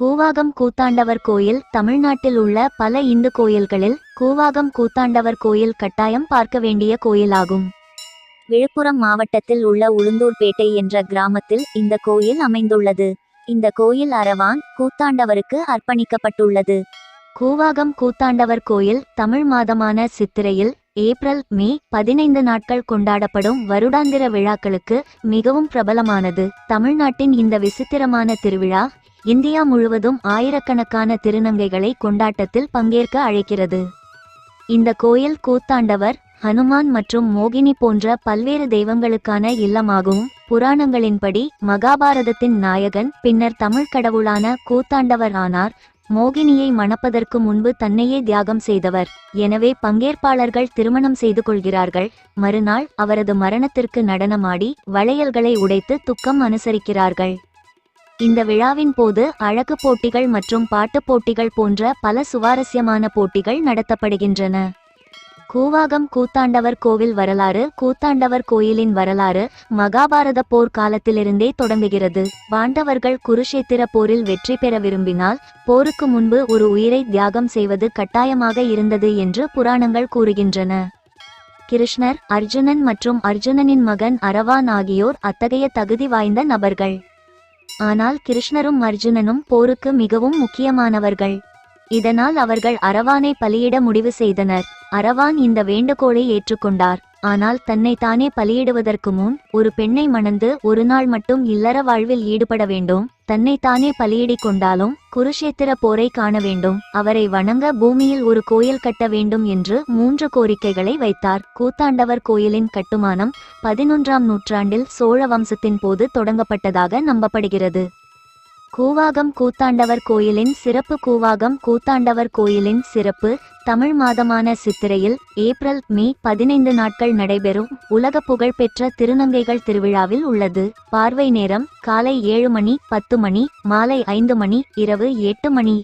கூவாகம் கூத்தாண்டவர் கோயில் தமிழ்நாட்டில் உள்ள பல இந்து கோயில்களில் கூவாகம் கூத்தாண்டவர் கோயில் கட்டாயம் பார்க்க வேண்டிய கோயிலாகும். விழுப்புரம் மாவட்டத்தில் உள்ள உளுந்தூர்பேட்டை என்ற கிராமத்தில் இந்த கோயில் அமைந்துள்ளது. இந்த கோயில் அரவான் கூத்தாண்டவருக்கு அர்ப்பணிக்கப்பட்டுள்ளது. கூவாகம் கூத்தாண்டவர் கோயில் தமிழ் மாதமான சித்திரையில் ஏப்ரல் மே பதினைந்து நாட்கள் கொண்டாடப்படும் வருடாந்திர விழாக்களுக்கு மிகவும் பிரபலமானது. தமிழ்நாட்டின் இந்த விசித்திரமான திருவிழா இந்தியா முழுவதும் ஆயிரக்கணக்கான திருநங்கைகளை கொண்டாட்டத்தில் பங்கேற்க அழைக்கிறது. இந்த கோயில் கூத்தாண்டவர் ஹனுமான் மற்றும் மோகினி போன்ற பல்வேறு தெய்வங்களுக்கான இல்லமாகவும் புராணங்களின்படி மகாபாரதத்தின் நாயகன் பின்னர் தமிழ் கடவுளான கூத்தாண்டவர் ஆனார். மோகினியை மணப்பதற்கு முன்பு தன்னையே தியாகம் செய்தவர். எனவே பங்கேற்பாளர்கள் திருமணம் செய்து கொள்கிறார்கள். மறுநாள் அவரது மரணத்திற்கு நடனமாடி வளையல்களை உடைத்து துக்கம் அனுசரிக்கிறார்கள். இந்த விழாவின் போது அழகு போட்டிகள் மற்றும் பாட்டுப் போட்டிகள் போன்ற பல சுவாரஸ்யமான போட்டிகள் நடத்தப்படுகின்றன. கூவாகம் கூத்தாண்டவர் கோவில் வரலாறு கூத்தாண்டவர் கோயிலின் வரலாறு மகாபாரத போர் காலத்திலிருந்தே தொடங்குகிறது. பாண்டவர்கள் குருஷேத்திர போரில் வெற்றி பெற விரும்பினால் போருக்கு முன்பு ஒரு உயிரை தியாகம் செய்வது கட்டாயமாக இருந்தது என்று புராணங்கள் கூறுகின்றன. கிருஷ்ணர் அர்ஜுனன் மற்றும் அர்ஜுனனின் மகன் அரவான் ஆகியோர் அத்தகைய தகுதி வாய்ந்த நபர்கள். ஆனால் கிருஷ்ணரும் அர்ஜுனனும் போருக்கு மிகவும் முக்கியமானவர்கள். இதனால் அவர்கள் அரவானை பலியிட முடிவு செய்தனர். அரவான் இந்த வேண்டுகோளை ஏற்றுக்கொண்டார். ஆனால் தன்னை தானே பலியிடுவதற்கு முன் ஒரு பெண்ணை மணந்து ஒரு நாள் மட்டும் இல்லற வாழ்வில் ஈடுபட வேண்டும். தன்னை தானே பலியிடிக் கொண்டாலும் குருஷேத்திர போரை காண வேண்டும். அவரை வணங்க பூமியில் ஒரு கோயில் கட்ட வேண்டும் என்று மூன்று கோரிக்கைகளை வைத்தார். கூத்தாண்டவர் கோயிலின் கட்டுமானம் பதினொன்றாம் நூற்றாண்டில் சோழ வம்சத்தின் போது தொடங்கப்பட்டதாக நம்பப்படுகிறது. கூவாகம் கூத்தாண்டவர் கோயிலின் சிறப்பு கூவாகம் கூத்தாண்டவர் கோயிலின் சிறப்பு தமிழ் மாதமான சித்திரையில் ஏப்ரல் மே பதினைந்து நாட்கள் நடைபெறும் உலக புகழ்பெற்ற திருநங்கைகள் திருவிழாவில் உள்ளது. பார்வை நேரம் காலை ஏழு மணி பத்து மணி மாலை ஐந்து மணி இரவு எட்டு மணி.